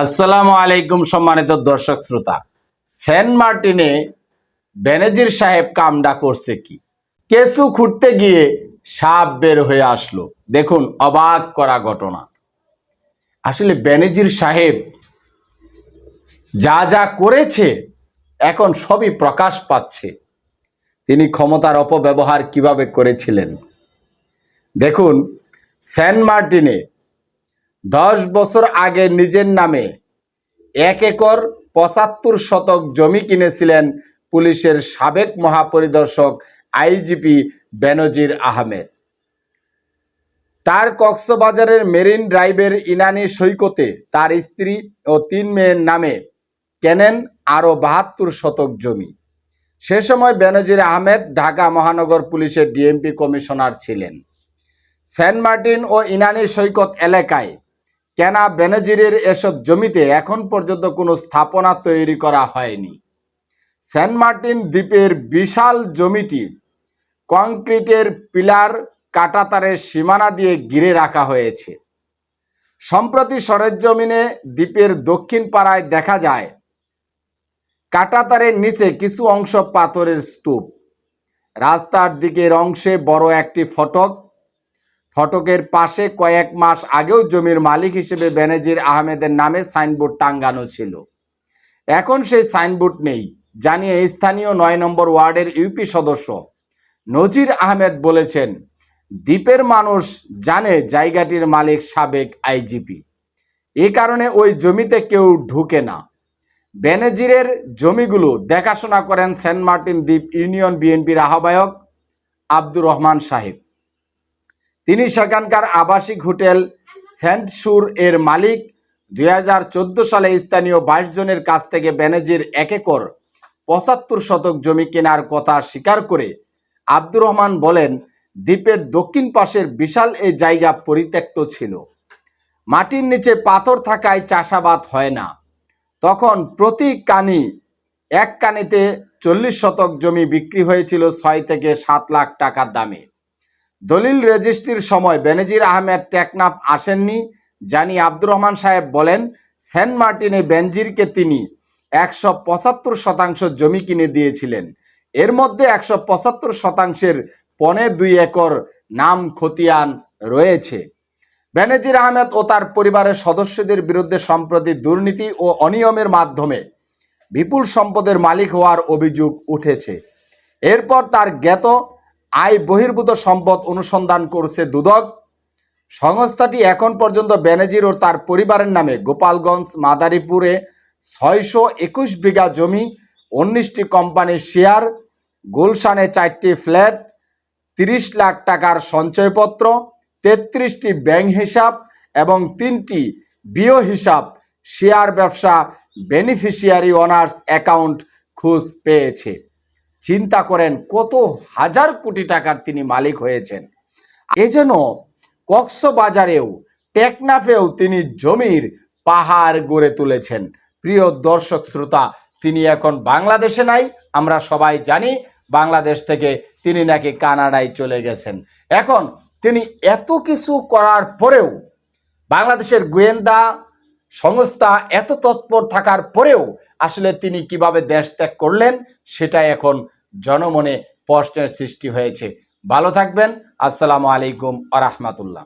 আসসালামু আলাইকুম সম্মানিত দর্শক শ্রোতা। সেন্ট মার্টিনে বেনেজির সাহেব কামডা করছে কি? কেসু খুঁড়তে গিয়ে সাপ বের হয়ে আসলো। দেখুন, অবাক করা ঘটনা। আসলে বেনেজির সাহেব যা যা করেছে, এখন সবই প্রকাশ পাচ্ছে। তিনি ক্ষমতার অপব্যবহার কীভাবে করেছিলেন? দেখুন, সেন্ট মার্টিনে দশ বছর আগে নিজের নামে এক একর পঁচাত্তর শতক জমি কিনেছিলেন পুলিশের সাবেক মহাপরিদর্শক আইজিপি বেনজির আহমেদ। তার কক্সবাজারের মেরিন ড্রাইভের ইনানি সৈকতে তার স্ত্রী ও তিন মেয়ের নামে কেনেন আরও বাহাত্তর শতক জমি। সে সময় বেনজির আহমেদ ঢাকা মহানগর পুলিশের ডিএমপি কমিশনার ছিলেন। সেন্ট মার্টিন ও ইনানি সৈকত এলাকায় কেনা বেনজিরের এসব জমিতে এখন পর্যন্ত কোনো স্থাপনা তৈরি করা হয়নি। সেন্ট মার্টিন দ্বীপের বিশাল জমিটি কংক্রিটের পিলার কাটাতারের সীমানা দিয়ে ঘিরে রাখা হয়েছে। সম্প্রতি সরেজমিনে দ্বীপের দক্ষিণ পাড়ায় দেখা যায়, কাটাতারের নিচে কিছু অংশ পাথরের স্তূপ। রাস্তার দিকের অংশে বড় একটি ফটক ফটকের পাশে কয়েক মাস আগেও জমির মালিক হিসেবে বেনজির আহমেদের নামে সাইনবোর্ড টাঙ্গানো ছিল। এখন সেই সাইনবোর্ড নেই, জানিয়ে স্থানীয় নয় নম্বর ওয়ার্ডের ইউপি সদস্য নজির আহমেদ বলেছেন, দ্বীপের মানুষ জানে জায়গাটির মালিক সাবেক আইজিপি। এ কারণে ওই জমিতে কেউ ঢুকে না। বেনজিরের জমিগুলো দেখাশোনা করেন সেন্ট মার্টিন দ্বীপ ইউনিয়ন বিএনপির আহ্বায়ক আব্দুর রহমান সাহেব। তিনি সেখানকার আবাসিক হোটেল সেন্ট সুর এর মালিক। দুই হাজার চোদ্দ সালে স্থানীয় বাইশ জনের কাছ থেকে বেনেজির এক একর পঁচাত্তর শতক জমি কেনার কথা স্বীকার করে আব্দুর রহমান বলেন, দ্বীপের দক্ষিণ পাশের বিশাল এই জায়গা পরিত্যক্ত ছিল। মাটির নিচে পাথর থাকায় চাষাবাদ হয় না। তখন প্রতি কানি এক কানিতে চল্লিশ শতক জমি বিক্রি হয়েছিল ছয় থেকে সাত লাখ টাকার দামে। দলিল রেজিস্ট্রির সময় বেনজির আহমেদ টেকনাফ আসেননি। জানি আব্দুর রহমান সাহেব বলেন, সেন্ট মার্টিনে বেনজিরকে তিনি একশো পঁচাত্তর শতাংশ জমি কিনে দিয়েছিলেন। এর মধ্যে একশো পঁচাত্তর শতাংশের পনে দুই একর নাম খতিয়ান রয়েছে। বেনজির আহমেদ ও তার পরিবারের সদস্যদের বিরুদ্ধে সম্প্রতি দুর্নীতি ও অনিয়মের মাধ্যমে বিপুল সম্পদের মালিক হওয়ার অভিযোগ উঠেছে। এরপর তার জ্ঞাত আয় বহির্ভূত সম্পদ অনুসন্ধান করছে দুদক। সংস্থাটি এখন পর্যন্ত বেনজির ও তার পরিবারের নামে গোপালগঞ্জ, মাদারীপুরে ছয়শো একুশ বিঘা জমি, উনিশটি কোম্পানির শেয়ার, গুলশানে চারটি ফ্ল্যাট, তিরিশ লাখ টাকার সঞ্চয়পত্র, তেত্রিশটি ব্যাংক হিসাব এবং তিনটি বিও হিসাব। শেয়ার ব্যবসা বেনিফিশিয়ারি অনার্স অ্যাকাউন্ট খুঁজ পেয়েছে। চিন্তা করেন কত হাজার কোটি টাকার তিনি মালিক হয়েছেন। এজন্য কক্সবাজারেও, টেকনাফেও তিনি জমির পাহাড় গড়ে তুলেছেন। প্রিয় দর্শক শ্রোতা, তিনি এখন বাংলাদেশে নাই, আমরা সবাই জানি বাংলাদেশ থেকে তিনি নাকি কানাডায় চলে গেছেন। এখন তিনি এত কিছু করার পরেও বাংলাদেশের গোয়েন্দা সংস্থা এত তৎপর থাকার পরেও আসলে তিনি কীভাবে দেশ ত্যাগ করলেন সেটা এখন জনমনে প্রশ্নের সৃষ্টি হয়েছে। ভালো থাকবেন। আসসালামু আলাইকুম আ রহমতুল্লাহ।